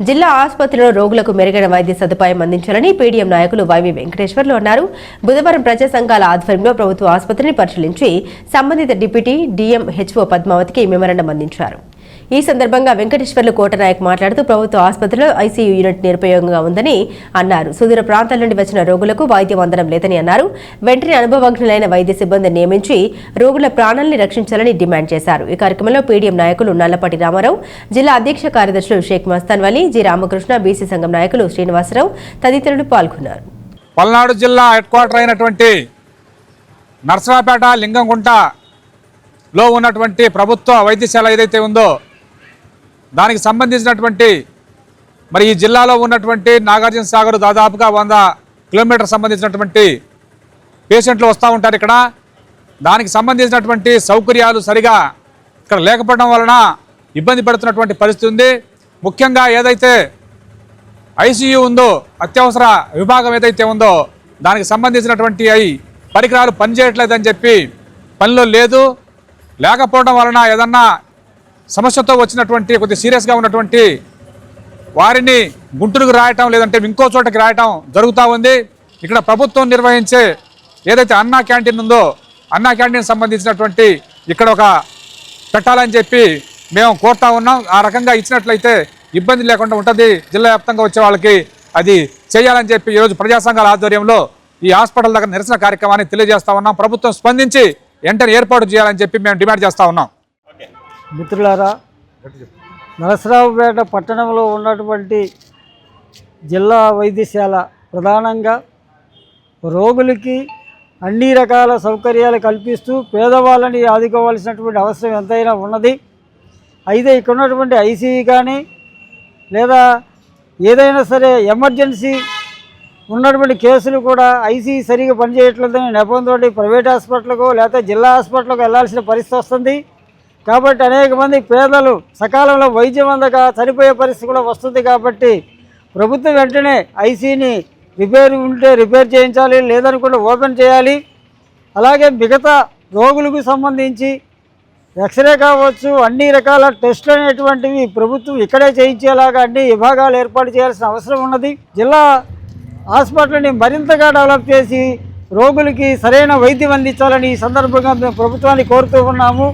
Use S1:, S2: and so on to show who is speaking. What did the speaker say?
S1: జిల్లా ఆసుపత్రిలో రోగులకు మెరుగైన వైద్య సదుపాయం అందించాలని పీడీఎం నాయకులు వైవి వెంకటేశ్వర్లు అన్నారు. బుధవారం ప్రజా సంఘాల ఆధ్వర్యంలో ప్రభుత్వ ఆసుపత్రిని పరిశీలించి సంబంధిత డిప్యూటీ డీఎం హెచ్ఓ పద్మావతికి మెమరాండం అందించారు. ఈ సందర్భంగా వెంకటేశ్వర్లు కోటనాయక్ మాట్లాడుతూ ప్రభుత్వ ఆసుపత్రిలో ఐసీయూ యూనిట్ నిరుపయోగంగా ఉందని అన్నారు. సుదూర ప్రాంతాల నుండి వచ్చిన రోగులకు వైద్యం అందడం లేదని అన్నారు. వెంటనే అనుభవజ్ఞులైన వైద్య సిబ్బందిని నియమించి రోగుల ప్రాణాలని రక్షించాలని డిమాండ్ చేశారు. ఈ కార్యక్రమంలో పీడీఎం నాయకులు నల్లపాటి రామారావు జిల్లా అధ్యక్ష కార్యదర్శులు షేక్ మస్తాన్ వలీ జి రామకృష్ణ బీసీ సంఘం నాయకులు శ్రీనివాసరావు తదితరులు పాల్గొన్నారు.
S2: పల్నాడు జిల్లా హెడ్ క్వార్టర్ అయినటువంటి నర్సరాపేట లింగంగుంటలో ఉన్నటువంటి ప్రభుత్వ వైద్యశాల ఏదైతే ఉందో దానికి సంబంధించినటువంటి మరి ఈ జిల్లాలో ఉన్నటువంటి నాగార్జున సాగర్ దాదాపుగా వంద కిలోమీటర్ సంబంధించినటువంటి పేషెంట్లు వస్తూ ఉంటారు ఇక్కడ. దానికి సంబంధించినటువంటి సౌకర్యాలు సరిగా ఇక్కడ లేకపోవడం వలన ఇబ్బంది పడుతున్నటువంటి పరిస్థితి ఉంది. ముఖ్యంగా ఏదైతే ఐసీయూ ఉందో అత్యవసర విభాగం ఏదైతే ఉందో దానికి సంబంధించినటువంటి అయి పరికరాలు పనిచేయట్లేదని చెప్పి పనిలో లేదు. లేకపోవడం వలన ఏదన్నా సమస్యతో వచ్చినటువంటి కొద్ది సీరియస్గా ఉన్నటువంటి వారిని గుంటూరుకు రాయటం లేదంటే ఇంకో చోటకి రాయటం జరుగుతూ ఉంది. ఇక్కడ ప్రభుత్వం నిర్వహించే ఏదైతే అన్నా క్యాంటీన్ ఉందో అన్నా క్యాంటీన్ సంబంధించినటువంటి ఇక్కడ ఒక పెట్టాలని చెప్పి మేము కోరుతా ఉన్నాం. ఆ రకంగా ఇచ్చినట్లయితే ఇబ్బంది లేకుండా ఉంటుంది. జిల్లా వ్యాప్తంగా వచ్చే వాళ్ళకి అది చేయాలని చెప్పి ఈరోజు ప్రజాసంఘాల ఆధ్వర్యంలో ఈ హాస్పిటల్ దగ్గర నిరసన కార్యక్రమాన్ని తెలియజేస్తా ఉన్నాం. ప్రభుత్వం స్పందించి వెంటనే ఏర్పాటు చేయాలని చెప్పి మేము డిమాండ్ చేస్తా ఉన్నాం.
S3: మిత్రులారా నరసరావుపేట పట్టణంలో ఉన్నటువంటి జిల్లా వైద్యశాల ప్రధానంగా రోగులకి అన్ని రకాల సౌకర్యాలు కల్పిస్తూ పేదవాళ్ళని ఆదుకోవాల్సినటువంటి అవసరం ఎంతైనా ఉన్నది. అయితే ఇక్కడ ఉన్నటువంటి ఐసీఈ కానీ లేదా ఏదైనా సరే ఎమర్జెన్సీ ఉన్నటువంటి కేసులు కూడా ఐసీఈ సరిగా పనిచేయట్లేదని నెపంతో ప్రైవేట్ హాస్పిటల్కో లేకపోతే జిల్లా హాస్పిటల్కి వెళ్ళాల్సిన పరిస్థితి వస్తుంది. కాబట్టి అనేక మంది పేదలు సకాలంలో వైద్యం అందక చనిపోయే పరిస్థితి కూడా వస్తుంది కాబట్టి ప్రభుత్వం వెంటనే ఐసీని రిపేర్ ఉంటే రిపేర్ చేయించాలి లేదనుకుంటే ఓపెన్ చేయాలి. అలాగే మిగతా రోగులకు సంబంధించి ఎక్స్రే కావచ్చు అన్ని రకాల టెస్టులు అనేటువంటివి ప్రభుత్వం ఇక్కడే చేయించేలాగా అన్ని విభాగాలు ఏర్పాటు చేయాల్సిన అవసరం ఉన్నది. జిల్లా హాస్పిటల్ని మరింతగా డెవలప్ చేసి రోగులకి సరైన వైద్యం అందించాలని ఈ సందర్భంగా మేము ప్రభుత్వాన్ని కోరుతూ ఉన్నాము.